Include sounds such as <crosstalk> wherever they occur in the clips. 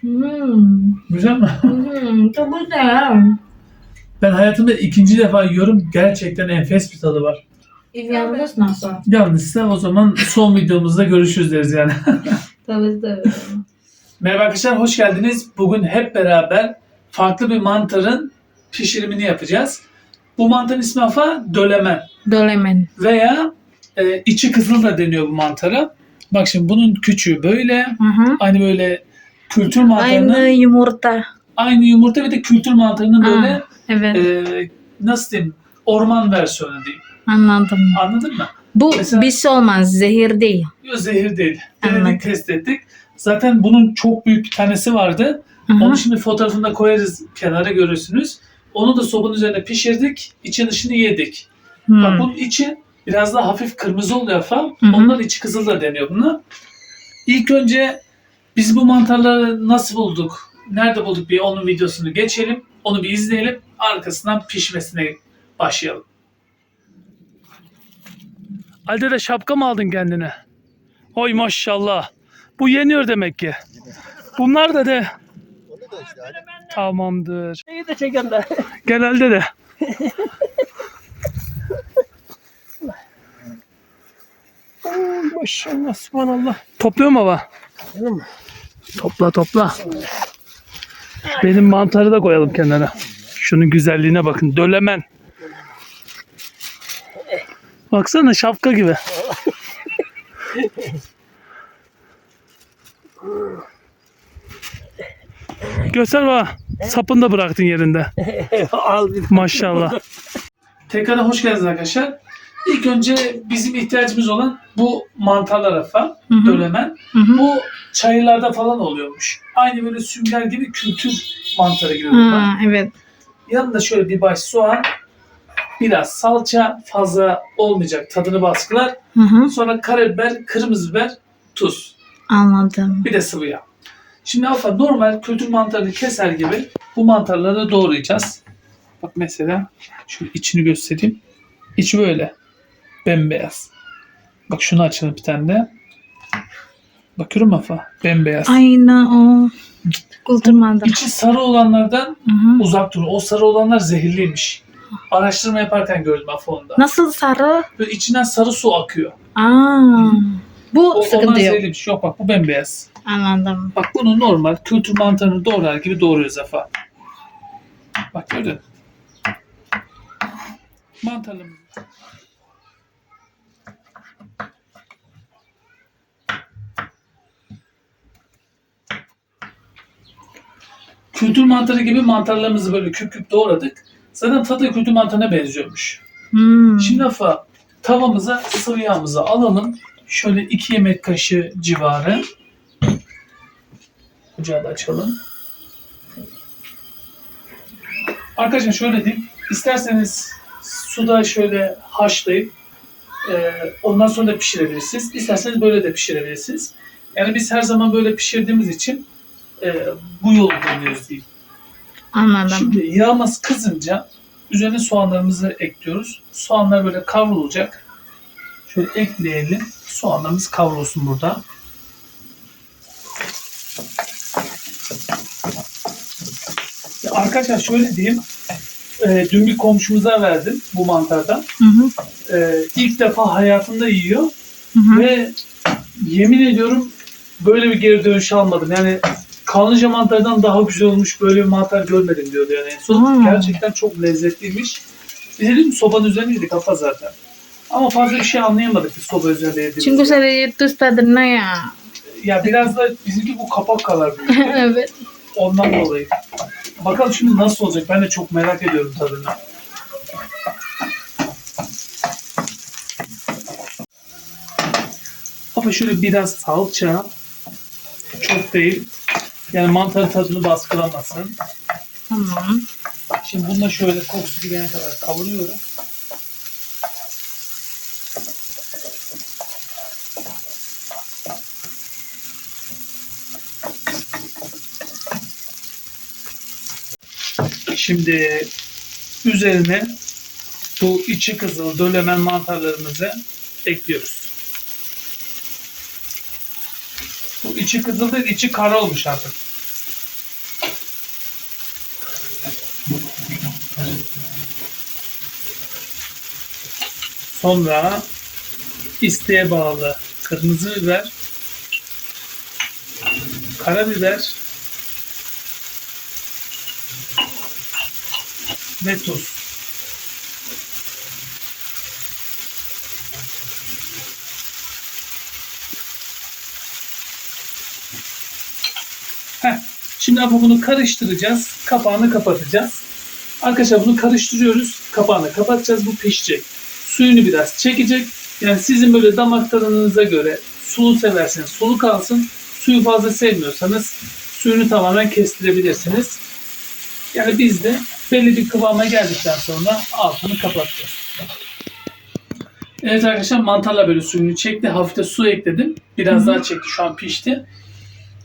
Hmm. Güzel mi? Hmm. Çok güzel. Ben hayatımda ikinci defa yiyorum. Gerçekten enfes bir tadı var. Yalnız nasıl? Yalnızsa o zaman son videomuzda görüşürüz deriz yani. <laughs> Tabii tabii. Merhaba arkadaşlar hoş geldiniz. Bugün hep beraber farklı bir mantarın pişirimini yapacağız. Bu mantarın ismi afa dölemen Dolemen. veya e, içi kızıl da deniyor bu mantara. Bak şimdi bunun küçüğü böyle. Hı hı. Aynı böyle kültür mantarının Aynı aynı, yumurta. yumurta bir de kültür mantarının böyle Aa, evet. e, nasıl diyeyim orman versiyonu diyeyim. Anladım. Anladın mı? Bu Mesela- bir şey olmaz. Zehir değil. Yok zehir değil. Denedik test ettik. Zaten bunun çok büyük bir tanesi vardı. Hı. Onu şimdi fotoğrafını da koyarız kenara görürsünüz. Onu da sobanın üzerine pişirdik. İçin dışını yedik. Hmm. Bak bunun içi biraz daha hafif kırmızı oluyor falan. Hı hı. Ondan içi kızıl da deniyor buna. İlk önce biz bu mantarları nasıl bulduk? Nerede bulduk bir onun videosunu geçelim. Onu bir izleyelim. Arkasından pişmesine başlayalım. Halde de şapka mı aldın kendine? Oy maşallah. Bu yeniyor demek ki. Bunlar da de. Tamamdır. İyi de çeken de. Genelde de. Maşallah subhanallah. Topluyor mu baba? Topla topla. Benim mantarı da koyalım kenara. Şunun güzelliğine bakın. Dölemen. Baksana şapka gibi. Göster bana. Sapını da bıraktın yerinde. Maşallah. Tekrar hoş geldiniz arkadaşlar. İlk önce bizim ihtiyacımız olan bu mantarlar afa, Hı hı. dölemen. Hı hı. Bu çayırlarda falan oluyormuş. Aynı böyle sünger gibi kültür mantarı gibi bunlar. Evet. Yanında şöyle bir baş soğan, biraz salça fazla olmayacak tadını baskılar. Hı hı. Sonra karabiber, kırmızı biber, tuz. Anladım. Bir de sıvı yağ. Şimdi Alfa normal kültür mantarını keser gibi bu mantarları doğrayacağız. Bak mesela şöyle içini göstereyim. İçi böyle. Bembeyaz. Bak şunu açalım bir tane de. Bakıyorum Alfa. Bembeyaz. Aynı o. Kulturmanda. İçi sarı olanlardan Hı hı. uzak durun. O sarı olanlar zehirliymiş. Araştırma yaparken gördüm Alfa onda. Nasıl sarı? Böyle içinden sarı su akıyor. Aa. Bu O, onlar sıkıntı yok. zehirliymiş. Yok bak bu bembeyaz. Anladım. Bak bunu normal kültür mantarını doğrar gibi doğruyoruz Afa. Bak gördün. Mantarımız. Kültür mantarı gibi mantarlarımızı böyle küp küp doğradık. Zaten tadı kültür mantarına benziyormuş. Hmm. Şimdi Afa tavamıza sıvı yağımızı alalım. Şöyle 2 yemek kaşığı civarı. Ocağı da açalım. Arkadaşlar şöyle diyeyim. İsterseniz suda şöyle haşlayıp e, ondan sonra da pişirebilirsiniz. İsterseniz böyle de pişirebilirsiniz. Yani biz her zaman böyle pişirdiğimiz için e, bu yolu deniyoruz diyeyim. Anladım. Şimdi yağımız kızınca üzerine soğanlarımızı ekliyoruz. Soğanlar böyle kavrulacak. Şöyle ekleyelim. Soğanlarımız kavrulsun burada. Ya arkadaşlar şöyle diyeyim. E, dün bir komşumuza verdim bu mantardan. Hı hı. E, ilk defa hayatında yiyor. Hı hı. Ve yemin ediyorum böyle bir geri dönüş almadım. Yani kanlıca mantardan daha güzel olmuş böyle bir mantar görmedim diyordu yani en son. Hmm. Gerçekten çok lezzetliymiş. Biz dedim sobanın üzerine yedik kafa zaten. Ama fazla bir şey anlayamadık biz soba üzerinde yediğimizde. Çünkü saya itu tadına ya. Ya biraz da bizimki bu kapak kadar büyük. <laughs> evet. Ondan dolayı. Bakalım şimdi nasıl olacak ben de çok merak ediyorum tadını. Ama şöyle biraz salça, çok değil. Yani mantarın tadını baskılamasın. Tamam. Şimdi bunu da şöyle kokusu gidene kadar kavuruyorum. Şimdi üzerine bu içi kızıl dölemen mantarlarımızı ekliyoruz. Bu içi kızıldı, içi kara olmuş artık. Sonra isteğe bağlı kırmızı biber, karabiber ve tuz. Şimdi ama bunu karıştıracağız. Kapağını kapatacağız. Arkadaşlar bunu karıştırıyoruz. Kapağını kapatacağız. Bu pişecek. Suyunu biraz çekecek. Yani sizin böyle damak tadınıza göre sulu severseniz sulu kalsın. Suyu fazla sevmiyorsanız suyunu tamamen kestirebilirsiniz. Yani biz de belli bir kıvama geldikten sonra altını kapatacağız. Evet arkadaşlar mantarla böyle suyunu çekti. Hafif de su ekledim. Biraz daha çekti. Şu an pişti.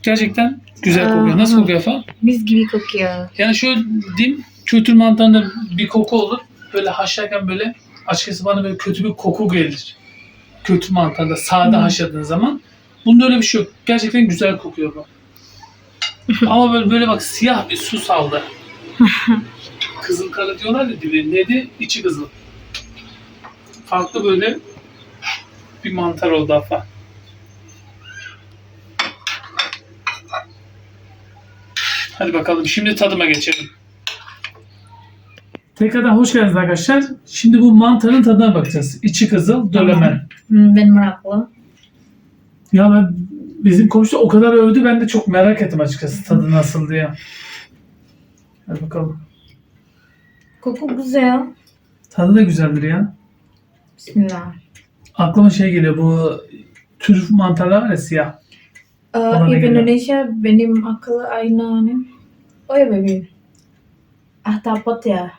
Gerçekten güzel kokuyor. Nasıl Aa. kokuyor efendim? Mis gibi kokuyor. Yani şöyle diyeyim, kültür mantarında bir koku olur. Böyle haşlarken böyle açıkçası bana böyle kötü bir koku gelir. Kültür mantarda sade Hı. haşladığın zaman. Bunda öyle bir şey yok. Gerçekten güzel kokuyor bu. <laughs> Ama böyle, böyle bak siyah bir su saldı. <laughs> kızıl kara diyorlar ya dibi. İçi kızıl. Farklı böyle bir mantar oldu afa. Hadi bakalım şimdi tadıma geçelim. Tekrardan hoş geldiniz arkadaşlar. Şimdi bu mantarın tadına bakacağız. İçi kızıl, dölemen. Hmm, ben meraklı. Ya ben bizim komşu o kadar övdü ben de çok merak ettim açıkçası tadı nasıl diye. Hadi bakalım. Koku güzel. Tadı da güzeldir ya. Bismillah. Aklıma şey geliyor bu türüf mantarlar var ya siyah. Geliyor. Indonesia benim akıl aynı ne? Oh ya baby. Ahtapot ya.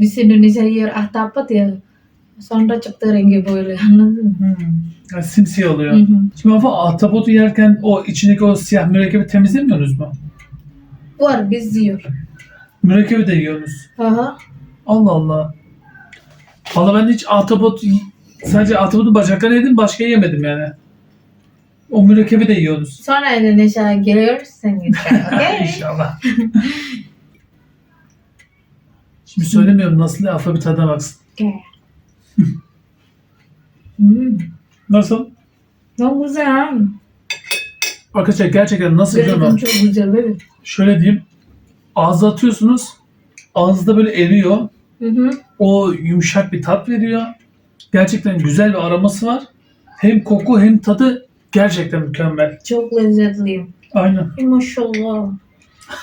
Biz Indonesia yer ahtapot ya. Sonra çıktı rengi böyle. Anladın mı? Hmm. Yani simsiyah oluyor. Hı hı. Şimdi ama ahtapotu yerken o içindeki o siyah mürekkebi temizlemiyorsunuz mu? Var biz yiyor. Mürekkebi de yiyorsunuz. Aha. Allah Allah. Valla ben hiç ahtapot sadece ahtapotun bacaklarını yedim başka yemedim yani. O mürekkebi de yiyorsunuz. Sonra Indonesia gelirsen gidecek. Okay? İnşallah. Şimdi söylemiyorum nasıl afa bir tadına baksın. okay. hmm. Nasıl? Çok güzel. Arkadaşlar gerçekten nasıl biliyor Gerçekten çok güzel baby. Şöyle diyeyim. Ağza atıyorsunuz. Ağızda böyle eriyor. Hı hı. O yumuşak bir tat veriyor. Gerçekten güzel bir aroması var. Hem koku hem tadı gerçekten mükemmel. Çok lezzetli. Aynen. Ay, Maşallah.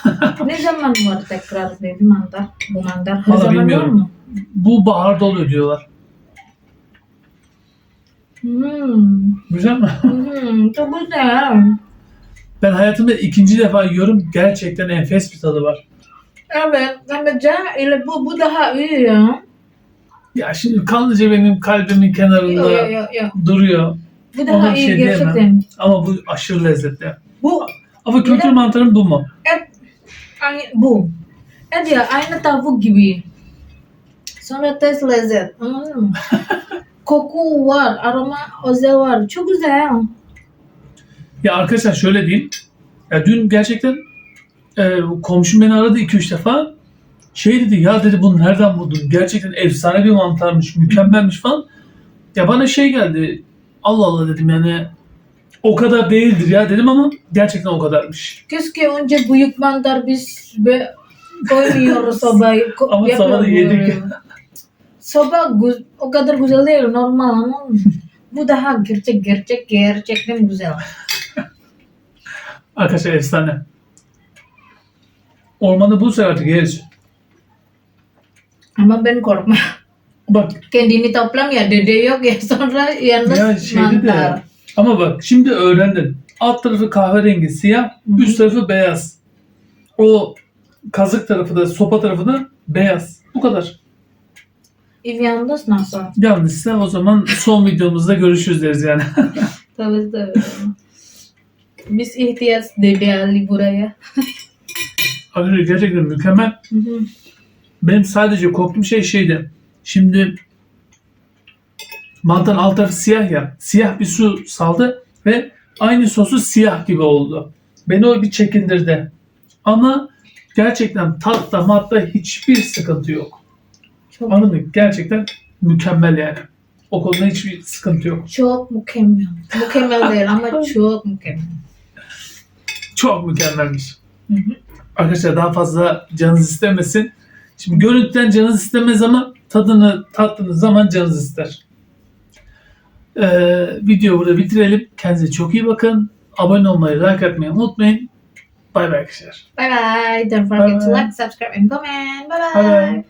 <laughs> ne zaman var tekrar baby mantar? Bu mantar her Vallahi zaman var bilmiyorum. mı? Bu baharda oluyor diyorlar. Hmm. Güzel mi? <laughs> Hmm, çok güzel. Ben hayatımda ikinci defa yiyorum. Gerçekten enfes bir tadı var. Evet, ama ca- ile bu, bu daha iyi ya. Ya şimdi kanlıca benim kalbimin kenarında yok yok. yok. duruyor. Bu Ona daha bir iyi şey diyemem. gerçekten. Ama bu aşırı lezzetli. Bu Ama kültür Neden? mantarın bu mu? et, aynı, bu. Et ya aynı tavuk gibi. Sonra tes lezzet. Anladın mı? <laughs> Koku var, aroma özel var. Çok güzel. Ya arkadaşlar şöyle diyeyim. Ya dün gerçekten e, komşum beni aradı 2-3 defa. Şey dedi ya dedi bunu nereden buldun? Gerçekten efsane bir mantarmış, mükemmelmiş falan. Ya bana şey geldi. Allah Allah dedim yani o kadar değildir ya dedim ama gerçekten o kadarmış. Keşke önce büyük mantar biz be, koymuyoruz ko- <laughs> Ama sabah da yedik. gü- o kadar güzel değil, normal ama bu daha gerçek gerçek gerçekten güzel. Arkadaşlar efsane. Ormanda bulursak artık yeriz. Ama ben korkma. Bak Kendini toplam ya dede yok ya <laughs> sonra yalnız ya mantar. de ama bak şimdi öğrendin. Alt tarafı kahverengi siyah, üst tarafı beyaz. O kazık tarafı da sopa tarafı da beyaz. Bu kadar. Ev yalnız nasıl? Yanlışsa o zaman son <laughs> videomuzda görüşürüz deriz yani. <laughs> Tabii tabii. Biz ihtiyaç dede Ali buraya. Arkadaşlar gerçekten mükemmel. Benim sadece korktuğum şey şeydi. Şimdi mantarın alt tarafı siyah ya. Siyah bir su saldı ve aynı sosu siyah gibi oldu. Beni o bir çekindirdi. Ama gerçekten tatta matta hiçbir sıkıntı yok. Çok Anladın mı? Gerçekten mükemmel yani. O konuda hiçbir sıkıntı yok. Çok mükemmel. Mükemmel değil ama <laughs> çok mükemmel. Çok mükemmelmiş. Hı hı. Arkadaşlar daha fazla canınız istemesin. Şimdi görüntüden canınız istemez ama tadını tattığınız zaman canınız ister. Ee, videoyu burada bitirelim. Kendinize çok iyi bakın. Abone olmayı, like atmayı unutmayın. Bay bay arkadaşlar. Bye bye. Don't forget to Bye bye. like, subscribe, and comment. Bye Bye bye. bye.